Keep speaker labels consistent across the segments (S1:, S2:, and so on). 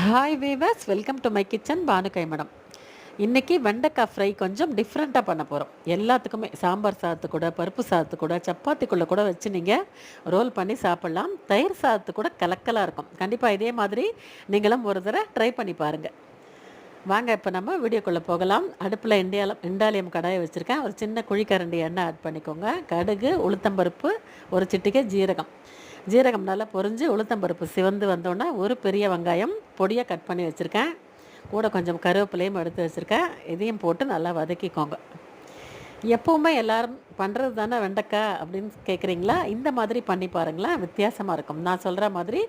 S1: Hi viewers welcome to my kitchen பானுகை madam இன்றைக்கி வெண்டைக்காய் fry கொஞ்சம் டிஃப்ரெண்ட்டாக பண்ண போகிறோம் எல்லாத்துக்குமே சாம்பார் சாதத்து கூட பருப்பு சாதத்து கூட சப்பாத்திக்குள்ளே கூட வச்சு நீங்கள் ரோல் பண்ணி சாப்பிட்லாம். தயிர் சாதத்து கூட கலக்கலாக இருக்கும். கண்டிப்பாக இதே மாதிரி நீங்களும் ஒரு தடவை ட்ரை பண்ணி பாருங்கள் வாங்க இப்போ நம்ம வீடியோக்குள்ளே போகலாம். அடுப்பில் இண்டியாலம் இண்டாலியம் கடாயை வச்சுருக்கேன். ஒரு சின்ன குழிக்கரண்டி எண்ணெய் ஆட் பண்ணிக்கோங்க. கடுகு உளுத்தம்பருப்பு ஒரு சிட்டிகை ஜீரகம். ஜீரகம் நல்லா பொரிஞ்சு உளுத்தம்பருப்பு சிவந்து வந்தோன்னே ஒரு பெரிய வெங்காயம் பொடியாக கட் பண்ணி வச்சுருக்கேன். கூட கொஞ்சம் கருவேப்பிலையும் எடுத்து வச்சுருக்கேன். இதையும் போட்டு நல்லா வதக்கிக்கோங்க. எப்போவுமே எல்லோரும் பண்ணுறது தானே வெண்டைக்காய் அப்படின்னு கேட்குறீங்களா இந்த மாதிரி பண்ணி பாருங்களேன். வித்தியாசமாக இருக்கும். நான் சொல்கிற மாதிரி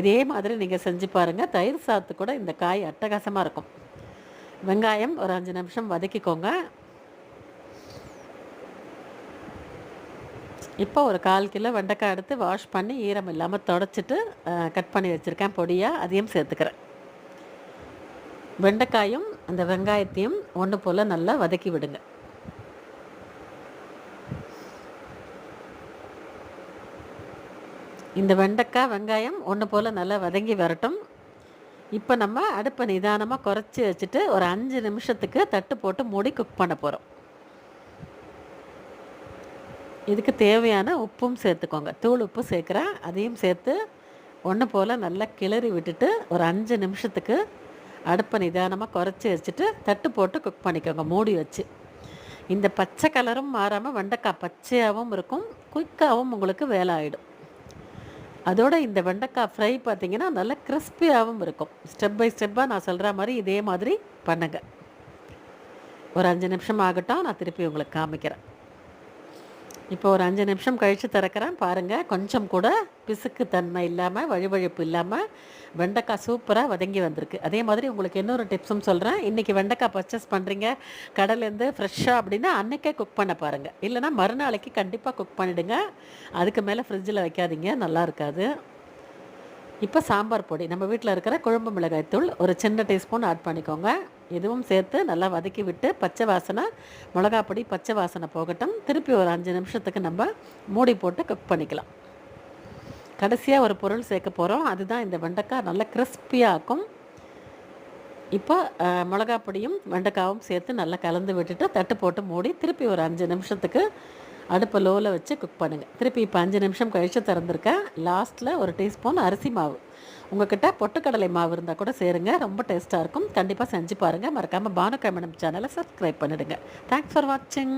S1: இதே மாதிரி நீங்கள் செஞ்சு பாருங்கள் தயிர் சாத்து கூட இந்த காய் அட்டகாசமாக இருக்கும். வெங்காயம் ஒரு அஞ்சு நிமிஷம் வதக்கிக்கோங்க. இப்போ ஒரு கால் கிலோ வெண்டைக்காய் எடுத்து வாஷ் பண்ணி ஈரம் இல்லாமல் தொடச்சிட்டு கட் பண்ணி வச்சுருக்கேன். பொடியாக அதையும் சேர்த்துக்கிறேன். வெண்டைக்காயும் அந்த வெங்காயத்தையும் ஒன்று போல் நல்லா வதக்கி விடுங்க. இந்த வெண்டைக்காய் வெங்காயம் ஒன்று போல் நல்லா வதங்கி வரட்டும். இப்போ நம்ம அடுப்பை நிதானமாக குறைச்சி வச்சுட்டு ஒரு அஞ்சு நிமிஷத்துக்கு தட்டு போட்டு மூடி குக் பண்ண போகிறோம் இதுக்கு தேவையான உப்பும் சேர்த்துக்கோங்க. தூள் உப்பு சேர்க்குறேன். அதையும் சேர்த்து ஒன்று போல் நல்லா கிளறி விட்டுட்டு ஒரு அஞ்சு நிமிஷத்துக்கு அடுப்பை நிதானமாக குறைச்சி வச்சுட்டு தட்டு போட்டு குக் பண்ணிக்கோங்க. மூடி வச்சு. இந்த பச்சை கலரும் மாறாமல் வெண்டைக்காய் பச்சையாகவும் இருக்கும். குயிக்காகவும் உங்களுக்கு வேலை ஆகிடும் அதோட இந்த வெண்டைக்காய் ஃப்ரை பார்த்தீங்கன்னா நல்லா கிறிஸ்பியாகவும் இருக்கும். ஸ்டெப் பை ஸ்டெப்பாக நான் சொல்கிற மாதிரி இதே மாதிரி பண்ணுங்கள் ஒரு அஞ்சு நிமிஷம் ஆகட்டும். நான் திருப்பி உங்களுக்கு காமிக்கிறேன். இப்போ ஒரு அஞ்சு நிமிஷம் கழித்து திறக்கிறேன். பாருங்கள் கொஞ்சம் கூட பிசுக்கு தன்மை இல்லாமல் வழிவழிப்பு இல்லாமல் வெண்டைக்காய் சூப்பராக வதங்கி வந்திருக்கு. அதே மாதிரி உங்களுக்கு இன்னொரு டிப்ஸும் சொல்கிறேன் இன்றைக்கி வெண்டைக்காய் பர்ச்சேஸ் பண்ணுறீங்க கடலேருந்து ஃப்ரெஷ்ஷாக அப்படின்னா அன்றைக்கே குக் பண்ண பாருங்கள் இல்லைனா மறுநாளைக்கு கண்டிப்பாக குக் பண்ணிவிடுங்க அதுக்கு மேலே ஃப்ரிட்ஜில் வைக்காதீங்க. நல்லா இருக்காது. இப்போ சாம்பார் பொடி. நம்ம வீட்டில் இருக்கிற குழம்பு மிளகாய் தூள் ஒரு சின்ன டீஸ்பூன் ஆட் பண்ணிக்கோங்க. இதுவும் சேர்த்து நல்லா வதக்கி விட்டு பச்சை வாசனை மிளகாப்பொடி பச்சை வாசனை போகட்டும். திருப்பி ஒரு அஞ்சு நிமிஷத்துக்கு நம்ம மூடி போட்டு குக் பண்ணிக்கலாம். கடைசியாக ஒரு பொருள் சேர்க்க போகிறோம் அதுதான் இந்த வெண்டைக்காய் நல்லா கிறிஸ்பியாகும் இப்போ மிளகா பொடியும் வெண்டைக்காவும் சேர்த்து நல்லா கலந்து விட்டுட்டு தட்டு போட்டு மூடி திருப்பி ஒரு அஞ்சு நிமிஷத்துக்கு அடுப்பை லோவில் வச்சு குக் பண்ணுங்கள் திருப்பி இப்போ அஞ்சு நிமிஷம் கழித்து திறந்துருக்கேன் லாஸ்ட்டில் ஒரு டீஸ்பூன் அரிசி மாவு. உங்ககிட்ட பொட்டுக்கடலை மாவு இருந்தால் கூட சேருங்க ரொம்ப டேஸ்ட்டாக இருக்கும். கண்டிப்பாக செஞ்சு பாருங்கள் மறக்காமல் பானுக்கா சேனலை சப்ஸ்கிரைப் பண்ணிவிடுங்க தேங்க்ஸ் ஃபார் வாட்சிங்